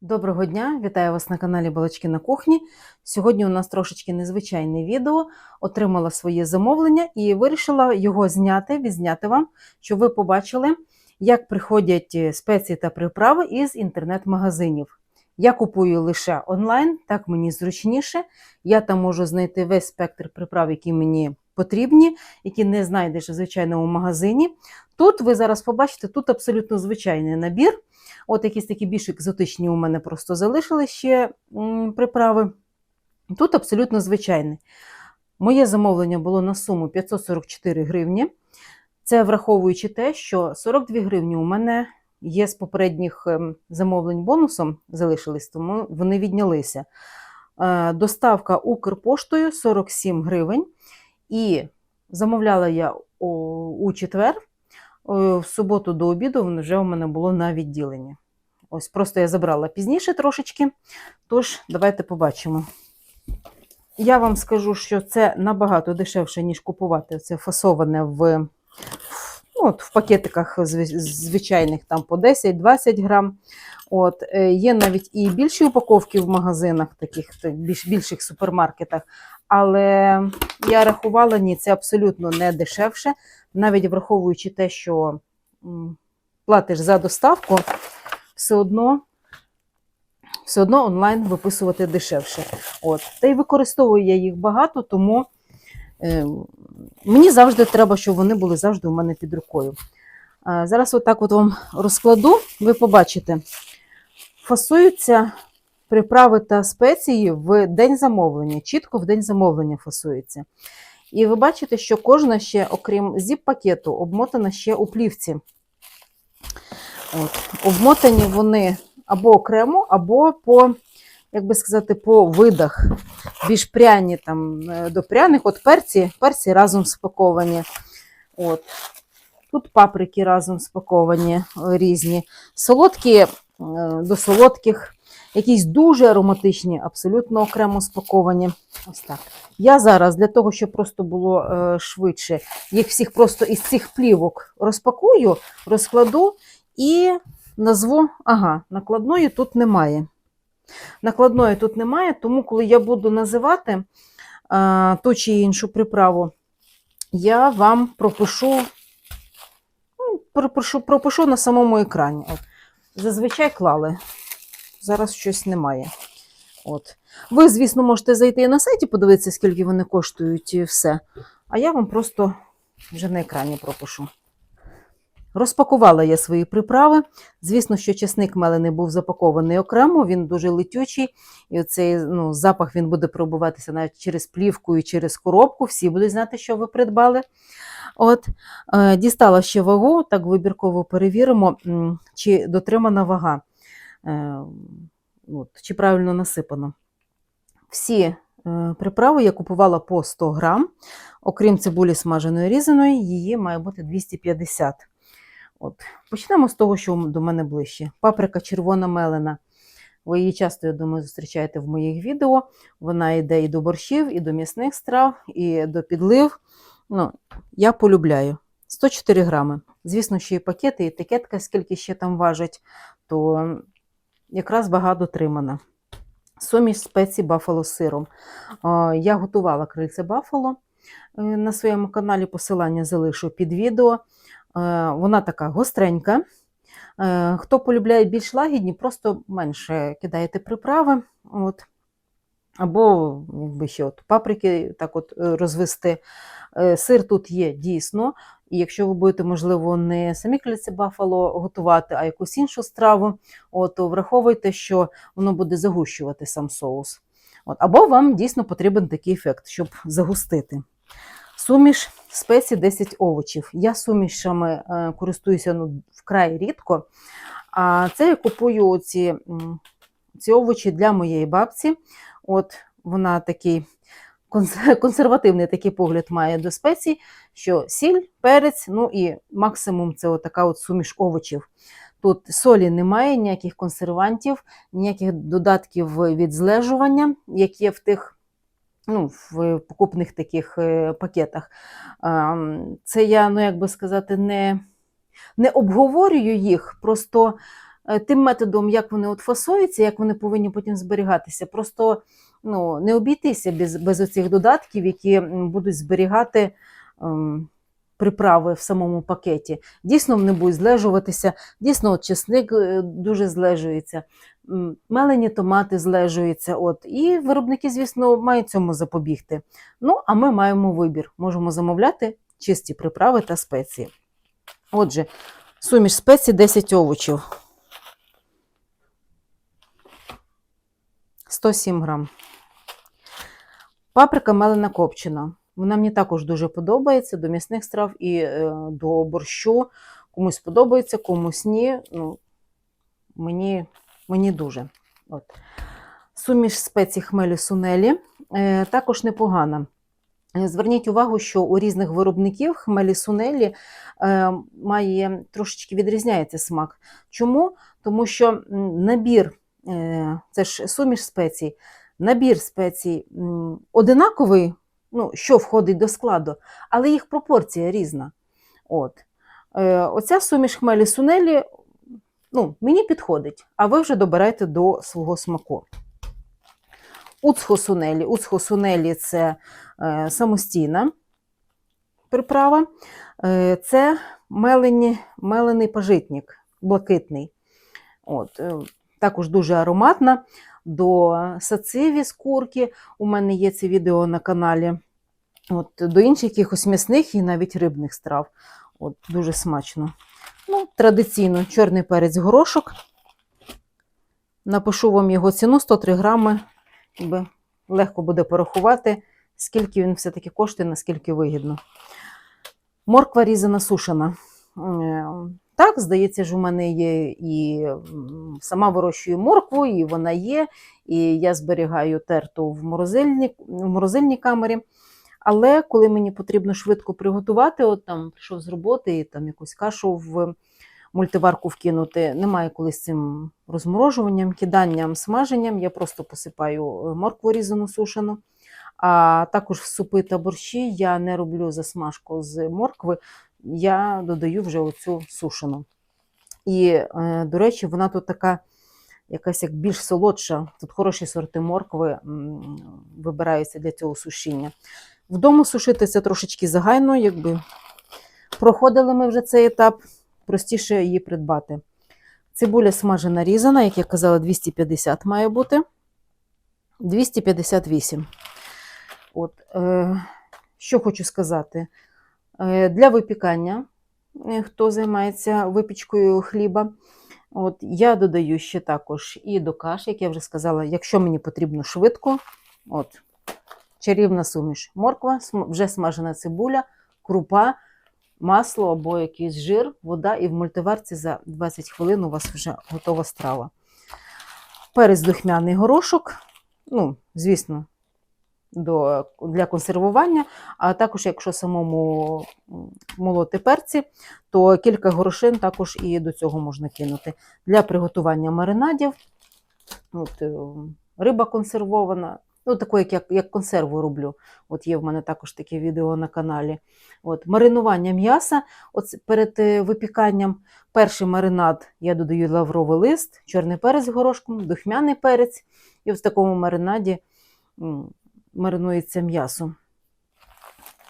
Доброго дня, вітаю вас на каналі Балачки на кухні. Сьогодні у нас трошечки незвичайне відео. Отримала своє замовлення і вирішила його зняти, відзняти вам, щоб ви побачили, як приходять е, спеції та приправи із інтернет-магазинів. Я купую лише онлайн, так мені зручніше. Я там можу знайти весь спектр приправ, які мені потрібні, які не знайдеш в звичайному магазині. Тут ви зараз побачите, тут абсолютно звичайний набір. От якісь такі більш екзотичні у мене просто залишили ще приправи. Тут абсолютно звичайний. Моє замовлення було на суму 544 гривні. Це враховуючи те, що 42 гривні у мене є з попередніх ем, замовлень бонусом, залишились, тому вони віднялися. Е, Доставка Укрпоштою 47 гривень. І замовляла я у, четвер. Е, В суботу до обіду вже у мене було на відділенні. Ось просто я забрала пізніше трошечки. Тож, давайте побачимо. Я вам скажу, що це набагато дешевше, ніж купувати це фасоване в, ну, от, в пакетиках звичайних там по 10-20 грам. От, е, є навіть і більші упаковки в магазинах, таких більш, більших супермаркетах. Але я рахувала, ні, це абсолютно не дешевше, навіть враховуючи те, що платиш за доставку, все одно, все одно онлайн виписувати дешевше. От. Та й використовую я їх багато, тому е, мені завжди треба, щоб вони були завжди у мене під рукою. А, зараз отак от вам розкладу, ви побачите, фасуються приправи та спеції в день замовлення, чітко в день замовлення фасується. І ви бачите, що кожна ще, окрім зіп-пакету, обмотана ще у плівці. От. Обмотані вони або окремо, або по, як би сказати, по видах. Більш пряні там, е, до пряних. От перці, перці разом спаковані. От. Тут паприки разом спаковані е, різні. Солодкі е, до солодких, якісь дуже ароматичні, абсолютно окремо спаковані. Ось так. Я зараз для того, щоб просто було е, швидше, їх всіх просто із цих плівок розпакую, розкладу і назву, ага, накладної тут немає. Накладної тут немає, тому коли я буду називати а, ту чи іншу приправу, я вам пропишу, ну, пропишу, пропишу на самому екрані. От. Зазвичай клали. Зараз щось немає. От. Ви, звісно, можете зайти на сайті, подивитися, скільки вони коштують і все. А я вам просто вже на екрані пропишу. Розпакувала я свої приправи. Звісно, що чесник мелений був запакований окремо, він дуже летючий, і оцей ну, запах він буде пробуватися навіть через плівку і через коробку. Всі будуть знати, що ви придбали. От, е, дістала ще вагу, так вибірково перевіримо, чи дотримана вага, от, чи правильно насипано. Всі е, приправи я купувала по 100 грам, окрім цибулі смаженої різаної, її має бути 250 От. Почнемо з того, що до мене ближче. Паприка червона мелена. Ви її часто, я думаю, зустрічаєте в моїх відео. Вона йде і до борщів, і до м'ясних страв, і до підлив. Ну, Я полюбляю. 104 грами. Звісно, що і пакети, і етикетка, скільки ще там важить, то якраз вага дотримана. Суміш спецій бафало з сиром. Я готувала крильце бафало е, на своєму каналі. Посилання залишу під відео. Е, Вона така гостренька. Е, Хто полюбляє більш лагідні, просто менше кидаєте приправи. От. Або якби ще от паприки так от е, розвести. Е, Сир тут є дійсно. І якщо ви будете, можливо, не самі кліці бафало готувати, а якусь іншу страву, от, то враховуйте, що воно буде загущувати сам соус. От, або вам дійсно потрібен такий ефект, щоб загустити. Суміш спецій 10 овочів. Я сумішами е, користуюся ну, вкрай рідко. А це я купую ці, ці овочі для моєї бабці. От вона такий консервативний такий погляд має до спецій, що сіль, перець, ну і максимум це отака от суміш овочів. Тут солі немає, ніяких консервантів, ніяких додатків від злежування, як є в тих ну, в покупних таких е, пакетах. Це я, ну як би сказати, не, не обговорюю їх, просто е, тим методом, як вони от фасуються, як вони повинні потім зберігатися. Просто ну, не обійтися без, без оцих додатків, які будуть зберігати ем, приправи в самому пакеті. Дійсно, вони будуть злежуватися, дійсно, от чесник е, дуже злежується, мелені томати злежуються. От, і виробники, звісно, мають цьому запобігти. Ну, а ми маємо вибір. Можемо замовляти чисті приправи та спеції. Отже, суміш спецій 10 овочів. 107 грам. Паприка мелена копчена. Вона мені також дуже подобається до м'ясних страв і е, до борщу. Комусь подобається, комусь ні. Ну, мені, мені дуже. От. Суміш спецій хмелі сунелі е, також непогана. Е, Зверніть увагу, що у різних виробників хмелі сунелі має трошечки відрізняється смак. Чому? Тому що набір, це ж суміш спецій, набір спецій одинаковий, ну, що входить до складу, але їх пропорція різна. От. Е, Оця суміш хмелі сунелі ну, мені підходить, а ви вже добирайте до свого смаку. Уцхосунелі. Уцхосунелі це е, самостійна приправа. Е, це мелені, мелений пажитник, блакитний. От, також дуже ароматна. До сациві з курки. У мене є це відео на каналі. От, до інших якихось м'ясних і навіть рибних страв. От, дуже смачно. Ну, традиційно чорний перець горошок. Напишу вам його ціну 103 грами. Якби легко буде порахувати, скільки він все-таки коштує, наскільки вигідно. Морква різана сушена. Так, здається, ж у мене є і сама вирощую моркву, і вона є, і я зберігаю терту в морозильній, в морозильній камері. Але коли мені потрібно швидко приготувати, от там прийшов з роботи і там якусь кашу в мультиварку вкинути, немає коли з цим розморожуванням, киданням, смаженням. Я просто посипаю е, моркву різану сушену. А також в супи та борщі я не роблю засмажку з моркви, я додаю вже оцю сушену. І, е, до речі, вона тут така якась як більш солодша. Тут хороші сорти моркви вибираються для цього сушіння. Вдома сушити це трошечки загайно, якби проходили ми вже цей етап, простіше її придбати. Цибуля смажена різана, як я казала, 250 має бути. 258. От, е, що хочу сказати. Е, для випікання, е, хто займається випічкою хліба, от, я додаю ще також і до каш, як я вже сказала, якщо мені потрібно швидко, от, чарівна суміш. Морква, вже смажена цибуля, крупа, масло або якийсь жир, вода, і в мультиварці за 20 хвилин у вас вже готова страва. Перець духмяний горошок, ну, звісно, до, для консервування, а також, якщо самому молоти перці, то кілька горошин також і до цього можна кинути. Для приготування маринадів, от, е, риба консервована, ну, таку, як, як, консерву роблю. От є в мене також таке відео на каналі. От, маринування м'яса. От перед е, випіканням перший маринад я додаю лавровий лист, чорний перець горошком, духмяний перець. І в такому маринаді маринується м'ясо.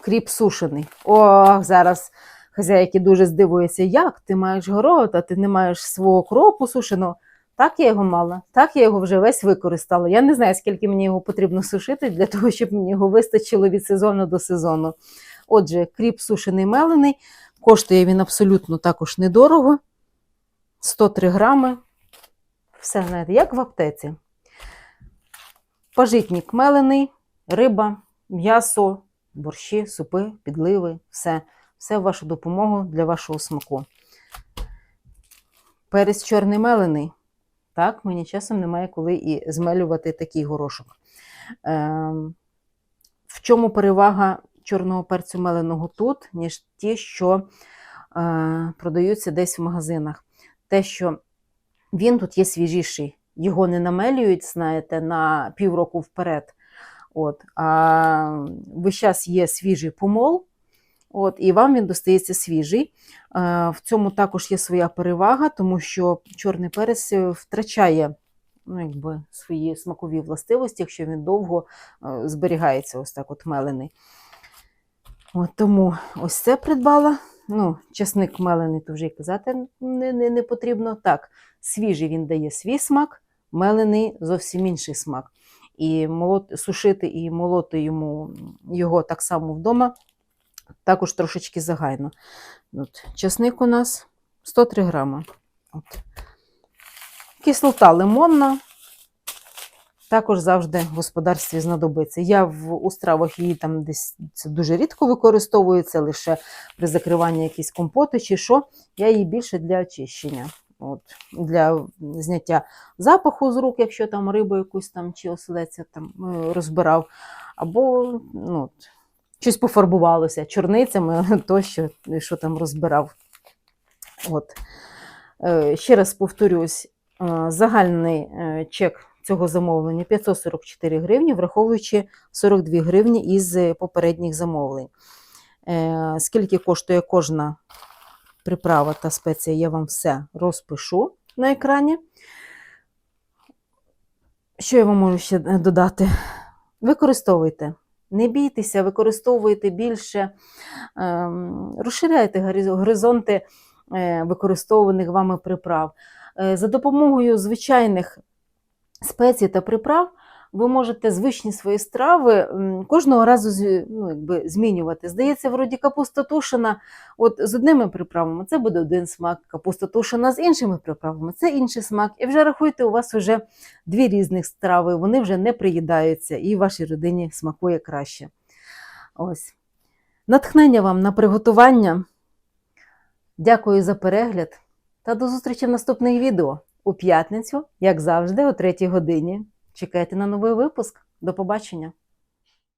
Кріп сушений. О, зараз хазяйки дуже здивуються, як ти маєш город, а ти не маєш свого кропу сушеного. Так я його мала, так я його вже весь використала. Я не знаю, скільки мені його потрібно сушити для того, щоб мені його вистачило від сезону до сезону. Отже, кріп сушений мелений, коштує він абсолютно також недорого. 103 грами. Все, знаєте, як в аптеці. Пажитник мелений, риба, м'ясо, борщі, супи, підливи, все. Все в вашу допомогу для вашого смаку. Перець чорний мелений. Так, мені часом немає коли і змелювати такий горошок. Ем, в чому перевага чорного перцю меленого тут, ніж ті, що е, продаються десь в магазинах? Те, що він тут є свіжіший, його не намелюють, знаєте, на півроку вперед. От, а весь час є свіжий помол, От, і вам він достається свіжий. Е, В цьому також є своя перевага, тому що чорний перець е, втрачає ну, якби, свої смакові властивості, якщо він довго е, зберігається, ось так от мелений. От тому ось це придбала. Ну, часник мелений, то вже й казати не, не, не потрібно. Так, свіжий він дає свій смак, мелений зовсім інший смак. І молот, сушити і молоти йому його так само вдома, також трошечки загайно. От, часник у нас 103 грама. От. Кислота лимонна. Також завжди в господарстві знадобиться. Я в у стравах її там десь це дуже рідко використовую, це лише при закриванні якісь компоти чи що. Я її більше для очищення. От, для зняття запаху з рук, якщо там рибу якусь там чи оселеця там е, розбирав, або ну, от, щось пофарбувалося чорницями, тощо, що там розбирав. От. Е, Ще раз повторюсь, е, загальний чек цього замовлення 544 гривні, враховуючи 42 гривні із попередніх замовлень. Скільки коштує кожна приправа та спеція, я вам все розпишу на екрані. Що я вам можу ще е, додати? Використовуйте. Не бійтеся, використовуйте більше, ем, розширяйте горизонти е, використовуваних вами приправ. Е, За допомогою звичайних спецій та приправ ви можете звичні свої страви кожного разу ну, якби, змінювати. Здається, вроді капуста тушена, от з одними приправами це буде один смак, капуста тушена з іншими приправами це інший смак. І вже рахуйте, у вас вже дві різних страви, вони вже не приїдаються, і вашій родині смакує краще. Ось. Натхнення вам на приготування. Дякую за перегляд та до зустрічі в наступних відео у п'ятницю, як завжди, о 3 годині. Чекайте на новий випуск. До побачення!